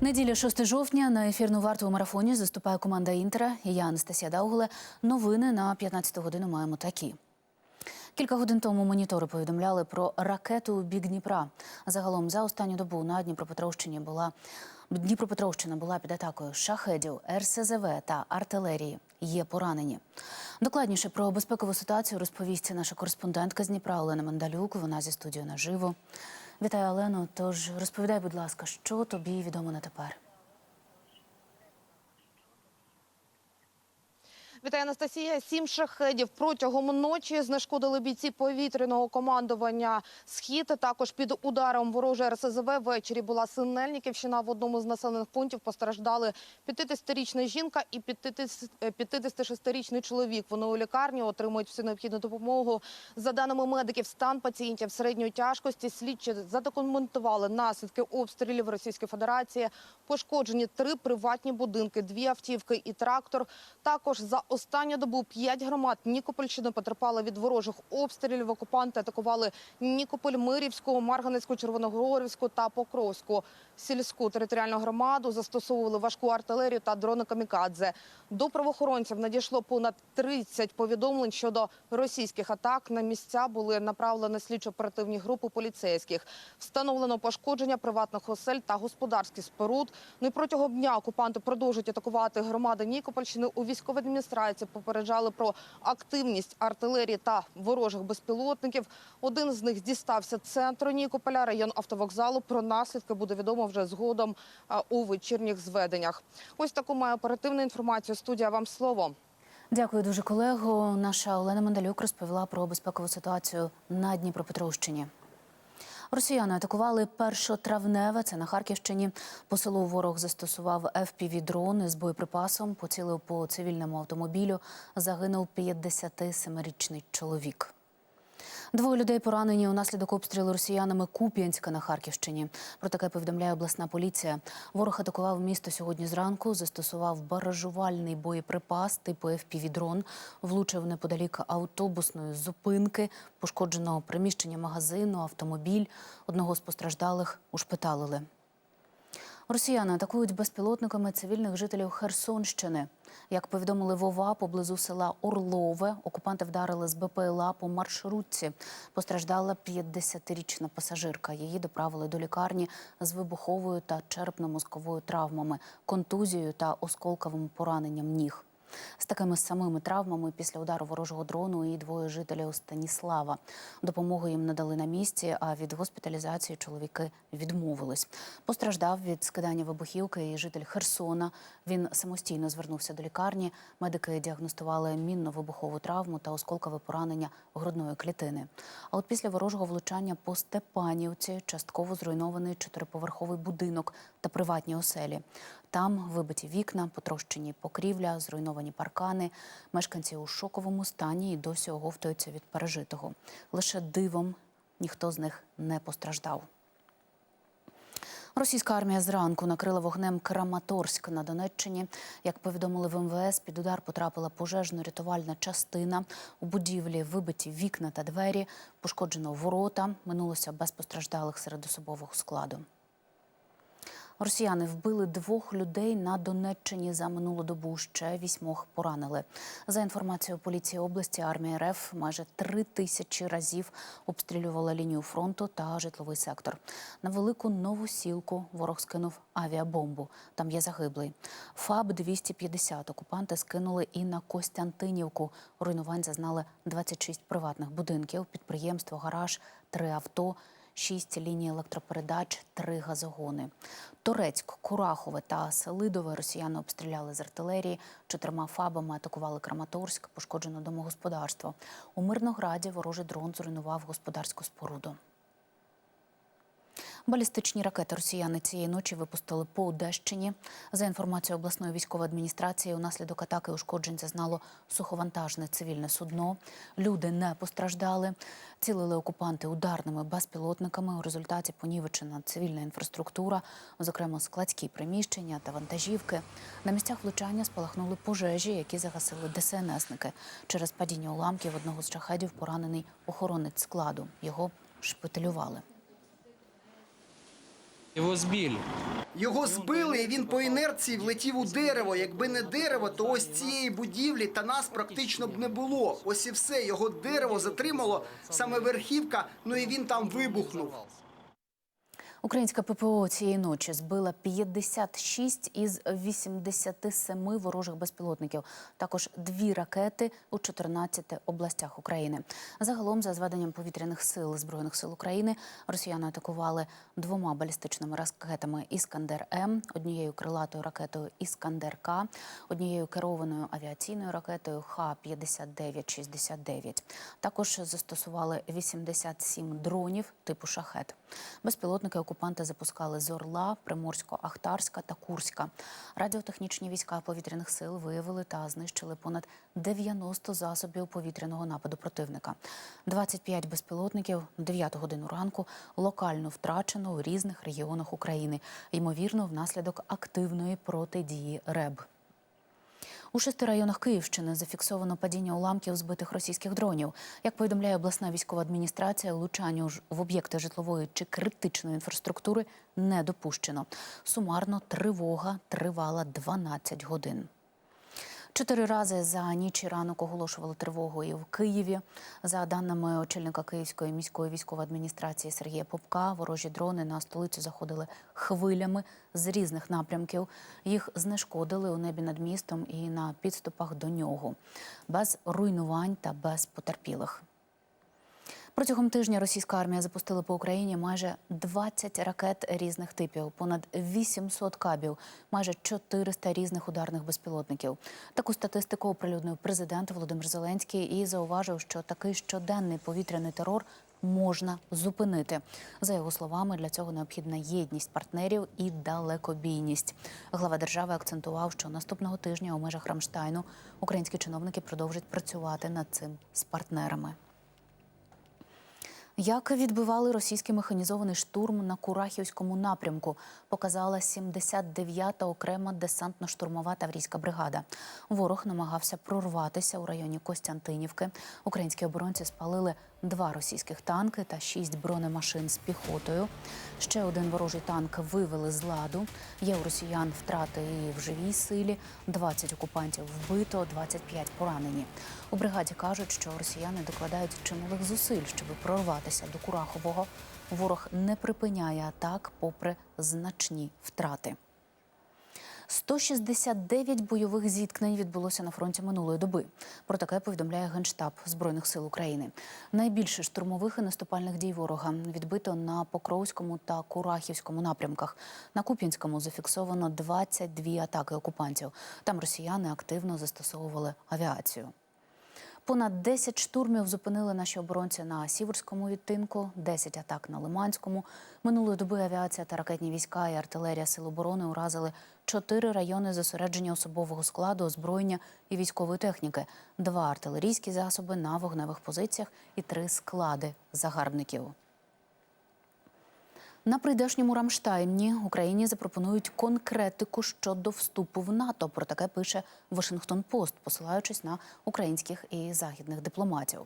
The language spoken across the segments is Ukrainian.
Неділя 6 жовтня на ефірну варту у марафоні заступає команда Інтера. Я Анастасія Даугле. Новини на 15 годину маємо такі. Кілька годин тому монітори повідомляли про ракету у бік Дніпра. Загалом за останню добу на Дніпропетровщині була Дніпропетровщина була під атакою шахедів, РСЗВ та артилерії. Є поранені. Докладніше про безпекову ситуацію розповість наша кореспондентка з Дніпра Олена Мандалюк. Вона зі студією наживо. Вітаю, Олено. Тож розповідай, будь ласка, що тобі відомо на тепер? Вітаю, Анастасія. Сім шахедів протягом ночі знешкодили бійці повітряного командування «Схід». Також під ударом ворожої РСЗВ ввечері була Синельниківщина. В одному з населених пунктів постраждали 50-річна жінка і 56-річний чоловік. Вони у лікарні отримують всю необхідну допомогу. За даними медиків, стан пацієнтів середньої тяжкості слідчі задокументували наслідки обстрілів Російської Федерації. Пошкоджені три приватні будинки, дві автівки і трактор. Також за останню добу п'ять громад Нікопольщини потерпали від ворожих обстрілів. Окупанти атакували Нікополь, Мирівську, Марганецьку, Червоногорівську та Покровську. Сільську територіальну громаду застосовували важку артилерію та дрони камікадзе. До правоохоронців надійшло понад 30 повідомлень щодо російських атак. На місця були направлені слідчо-оперативні групи поліцейських. Встановлено пошкодження приватних осель та господарських споруд. Ну і протягом дня окупанти продовжують атакувати громади Нікопольщини. У військовій адміністрації попереджали про активність артилерії та ворожих безпілотників. Один з них дістався центру Нікополя, район автовокзалу. Про наслідки буде відомо вже згодом у вечірніх зведеннях. Ось таку має оперативну інформацію. Студія вам слово. Дякую дуже, колего. Наша Олена Мандалюк розповіла про безпекову ситуацію на Дніпропетровщині. Росіяни атакували першотравневе. Це на Харківщині. По селу ворог застосував fpv дрони з боєприпасом, поцілив по цивільному автомобілю. Загинув 57-річний чоловік. Двоє людей поранені унаслідок обстрілу росіянами Куп'янська на Харківщині. Про таке повідомляє обласна поліція. Ворог атакував місто сьогодні зранку, застосував баражувальний боєприпас типу FPV-дрон, влучив неподалік автобусної зупинки, пошкодженого приміщення магазину, автомобіль. Одного з постраждалих ушпиталили. Росіяни атакують безпілотниками цивільних жителів Херсонщини. Як повідомили Вова, поблизу села Орлове, окупанти вдарили з БПЛА по маршрутці. Постраждала 50-річна пасажирка. Її доправили до лікарні з вибуховою та черепно-мозковою травмами, контузією та осколковим пораненням ніг. З такими самими травмами після удару ворожого дрону і двоє жителів Станіслава. Допомогу їм надали на місці, а від госпіталізації чоловіки відмовились. Постраждав від скидання вибухівки і житель Херсона. Він самостійно звернувся до лікарні. Медики діагностували мінно-вибухову травму та осколкове поранення грудної клітини. А от після ворожого влучання по Степанівці частково зруйнований чотириповерховий будинок та приватні оселі. Там вибиті вікна, потрощені покрівля, зруйновані паркани. Мешканці у шоковому стані і досі оговтуються від пережитого. Лише дивом ніхто з них не постраждав. Російська армія зранку накрила вогнем Краматорськ на Донеччині. Як повідомили в МВС, під удар потрапила пожежно-рятувальна частина. У будівлі вибиті вікна та двері, пошкоджено ворота. Минулося без постраждалих серед особового складу. Росіяни вбили двох людей на Донеччині за минулу добу. Ще вісьмох поранили. За інформацією поліції області, армія РФ майже три тисячі разів обстрілювала лінію фронту та житловий сектор. На велику новосілку ворог скинув авіабомбу. Там є загиблий. ФАБ 250 окупанти скинули і на Костянтинівку. Руйнувань зазнали 26 приватних будинків, підприємство, гараж, три авто. Шість ліній електропередач, три газогони. Торецьк, Курахове та Селидове росіяни обстріляли з артилерії. Чотирма фабами атакували Краматорськ, пошкоджено домогосподарство. У Мирнограді ворожий дрон зруйнував господарську споруду. Балістичні ракети росіяни цієї ночі випустили по Одещині. За інформацією обласної військової адміністрації, унаслідок атаки ушкоджень зазнало суховантажне цивільне судно. Люди не постраждали. Цілили окупанти ударними безпілотниками. У результаті понівечена цивільна інфраструктура, зокрема складські приміщення та вантажівки. На місцях влучання спалахнули пожежі, які загасили ДСНСники. Через падіння уламків одного з шахедів поранений охоронець складу. Його шпиталювали. Его збили. Його збили, і він по інерції влетів у дерево. Якби не дерево, то ось цієї будівлі та нас практично б не було. Ось і все. Його дерево затримало саме верхівка. Ну і він там вибухнув. Українська ППО цієї ночі збила 56 із 87 ворожих безпілотників. Також дві ракети у 14 областях України. Загалом, за зведенням повітряних сил збройних сил України, росіяни атакували двома балістичними ракетами Іскандер М, однією крилатою ракетою Іскандер К, однією керованою авіаційною ракетою Х-59-69. Також застосували 87 дронів типу шахет. Безпілотники окупанти запускали з Орла, Приморсько-Ахтарська та Курська. Радіотехнічні війська повітряних сил виявили та знищили понад 90 засобів повітряного нападу противника. 25 безпілотників 9 годину ранку локально втрачено у різних регіонах України, ймовірно, внаслідок активної протидії РЕБ. У шести районах Київщини зафіксовано падіння уламків збитих російських дронів. Як повідомляє обласна військова адміністрація, влучання ж- в об'єкти житлової чи критичної інфраструктури не допущено. Сумарно тривога тривала 12 годин. Чотири рази за ніч і ранок оголошували тривогу і в Києві. За даними очільника Київської міської військової адміністрації Сергія Попка, ворожі дрони на столицю заходили хвилями з різних напрямків. Їх знешкодили у небі над містом і на підступах до нього, без руйнувань та без потерпілих. Протягом тижня російська армія запустила по Україні майже 20 ракет різних типів, понад 800 кабів, майже 400 різних ударних безпілотників. Таку статистику оприлюднив президент Володимир Зеленський і зауважив, що такий щоденний повітряний терор можна зупинити. За його словами, для цього необхідна єдність партнерів і далекобійність. Глава держави акцентував, що наступного тижня у межах Рамштайну українські чиновники продовжать працювати над цим з партнерами. Як відбивали російський механізований штурм на Курахівському напрямку, показала 79-та окрема десантно-штурмова таврійська бригада. Ворог намагався прорватися у районі Костянтинівки. Українські оборонці спалили два російських танки та шість бронемашин з піхотою. Ще один ворожий танк вивели з ладу. Є у росіян втрати і в живій силі. 20 окупантів вбито, 25 поранені. У бригаді кажуть, що росіяни докладають чималих зусиль, щоб прорватися до Курахового. Ворог не припиняє атак, попри значні втрати. 169 бойових зіткнень відбулося на фронті минулої доби. Про таке повідомляє Генштаб Збройних сил України. Найбільше штурмових і наступальних дій ворога відбито на Покровському та Курахівському напрямках. На Куп'янському зафіксовано 22 атаки окупантів. Там росіяни активно застосовували авіацію. Понад 10 штурмів зупинили наші оборонці на Сіверському відтинку, 10 атак на Лиманському. Минулої доби авіація та ракетні війська і артилерія Сил оборони уразили чотири райони зосередження особового складу, озброєння і військової техніки, два артилерійські засоби на вогневих позиціях і три склади загарбників. На прийдешньому Рамштайні Україні запропонують конкретику щодо вступу в НАТО. Про таке пише Вашингтон Пост, посилаючись на українських і західних дипломатів.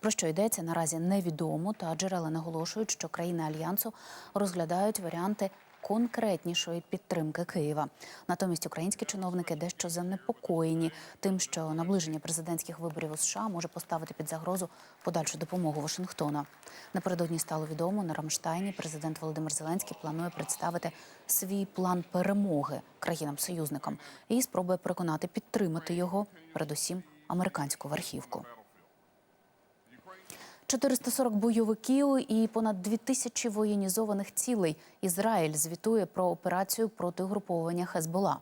Про що йдеться наразі невідомо, та джерела наголошують, що країни альянсу розглядають варіанти конкретнішої підтримки Києва. Натомість українські чиновники дещо занепокоєні тим, що наближення президентських виборів у США може поставити під загрозу подальшу допомогу Вашингтона. Напередодні стало відомо на Рамштайні. Президент Володимир Зеленський планує представити свій план перемоги країнам-союзникам і спробує переконати підтримати його, передусім американську верхівку. 440 бойовиків і понад 2000 воєнізованих цілей. Ізраїль звітує про операцію проти угруповання Хезбола.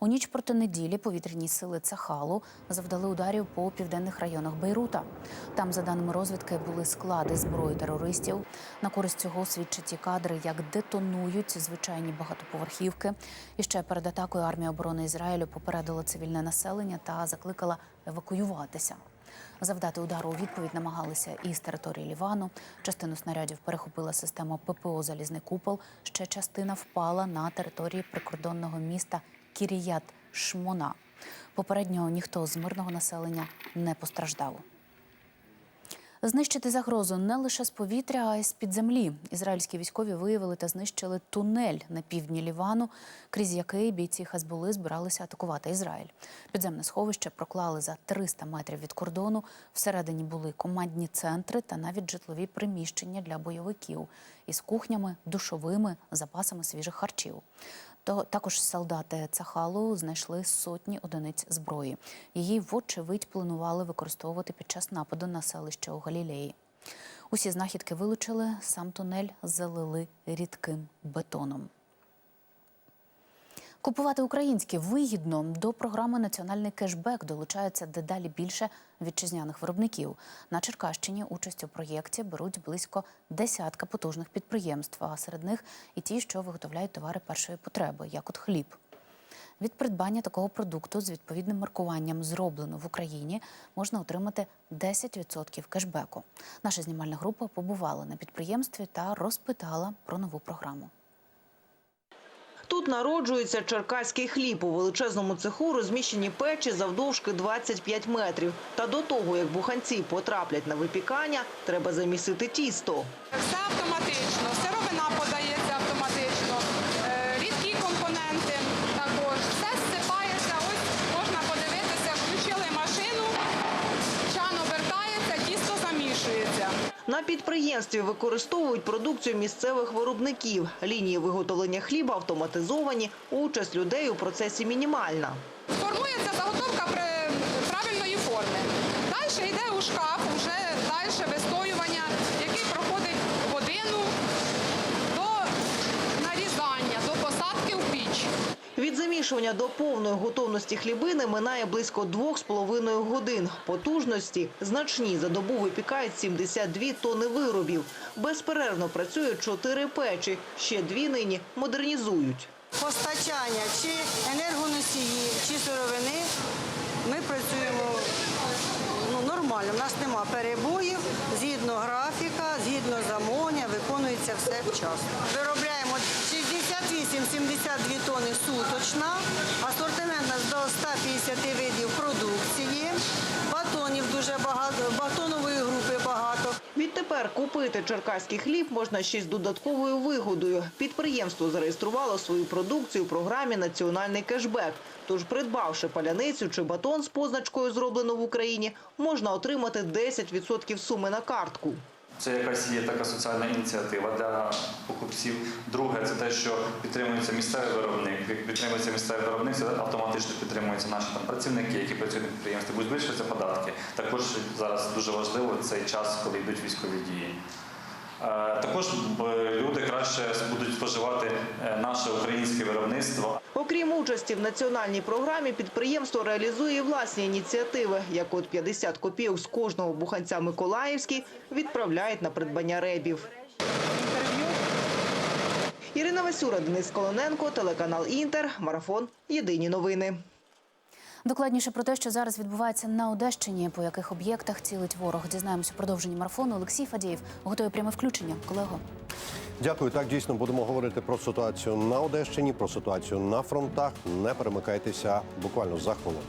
У ніч проти неділі повітряні сили Цахалу завдали ударів по південних районах Бейрута. Там, за даними розвідки, були склади зброї терористів. На користь цього свідчать і кадри, як детонують звичайні багатоповерхівки. І ще перед атакою армія оборони Ізраїлю попередила цивільне населення та закликала евакуюватися. Завдати удару у відповідь намагалися і з території Лівану. Частину снарядів перехопила система ППО Залізний купол. Ще частина впала на території прикордонного міста Кіріят Шмона. Попередньо ніхто з мирного населення не постраждав. Знищити загрозу не лише з повітря, а й з під землі. Ізраїльські військові виявили та знищили тунель на півдні Лівану, крізь який бійці Хезболи збиралися атакувати Ізраїль. Підземне сховище проклали за 300 метрів від кордону. Всередині були командні центри та навіть житлові приміщення для бойовиків із кухнями, душовими, запасами свіжих харчів. Також солдати Цахалу знайшли сотні одиниць зброї. Її, вочевидь, планували використовувати під час нападу на селище у Галілеї. Усі знахідки вилучили, сам тунель залили рідким бетоном. Купувати українське вигідно до програми Національний кешбек долучається дедалі більше вітчизняних виробників. На Черкащині участь у проєкті беруть близько десятка потужних підприємств, а серед них і ті, що виготовляють товари першої потреби, як от хліб. Від придбання такого продукту з відповідним маркуванням зроблено в Україні можна отримати 10% кешбеку. Наша знімальна група побувала на підприємстві та розпитала про нову програму. Тут народжується черкаський хліб. У величезному цеху розміщені печі завдовжки 25 метрів. Та до того, як буханці потраплять на випікання, треба замісити тісто. Все автоматично, сировина подається На підприємстві використовують продукцію місцевих виробників. Лінії виготовлення хліба автоматизовані, участь людей у процесі мінімальна. Формується заготовка правильної форми. Далі йде у шкаф, вже далі вистоювання, який проходить годину до нарізання, до посадки в піч. Від замішування до повної готовності хлібини минає близько двох з половиною годин. Потужності значні. За добу випікають 72 тони виробів. Безперервно працюють чотири печі. Ще дві нині модернізують. постачання чи енергоносії, чи сировини, ми працюємо ну, нормально. У нас нема перебоїв, згідно графіка, згідно замовлення, виконується все вчасно. Виробляємо 68-72 тони суточна, асортимент у нас до 150 видів продукції, батонів дуже багато, батонової групи багато. Відтепер купити черкаський хліб можна ще з додатковою вигодою. Підприємство зареєструвало свою продукцію у програмі «Національний кешбек». Тож, придбавши паляницю чи батон з позначкою «Зроблено в Україні», можна отримати 10% суми на картку. Це якась є така соціальна ініціатива для покупців. Друге, це те, що підтримується місцевий виробник. Як підтримується місцевий виробник, це автоматично підтримуються наші там працівники, які працюють на підприємстві. Будуть збільшуватися податки. Також зараз дуже важливо цей час, коли йдуть військові дії. Е, Також люди краще будуть споживати е, наше українське виробництво. Окрім участі в національній програмі, підприємство реалізує і власні ініціативи, як от 50 копійок з кожного буханця Миколаївський відправляють на придбання ребів. Ірина Васюра, Денис Колоненко, телеканал Інтер, Марафон. Єдині новини. Докладніше про те, що зараз відбувається на Одещині, по яких об'єктах цілить ворог. Дізнаємося у продовженні марафону. Олексій Фадієв готує пряме включення. Колего. Дякую. Так дійсно будемо говорити про ситуацію на Одещині, про ситуацію на фронтах. Не перемикайтеся буквально за хвилину.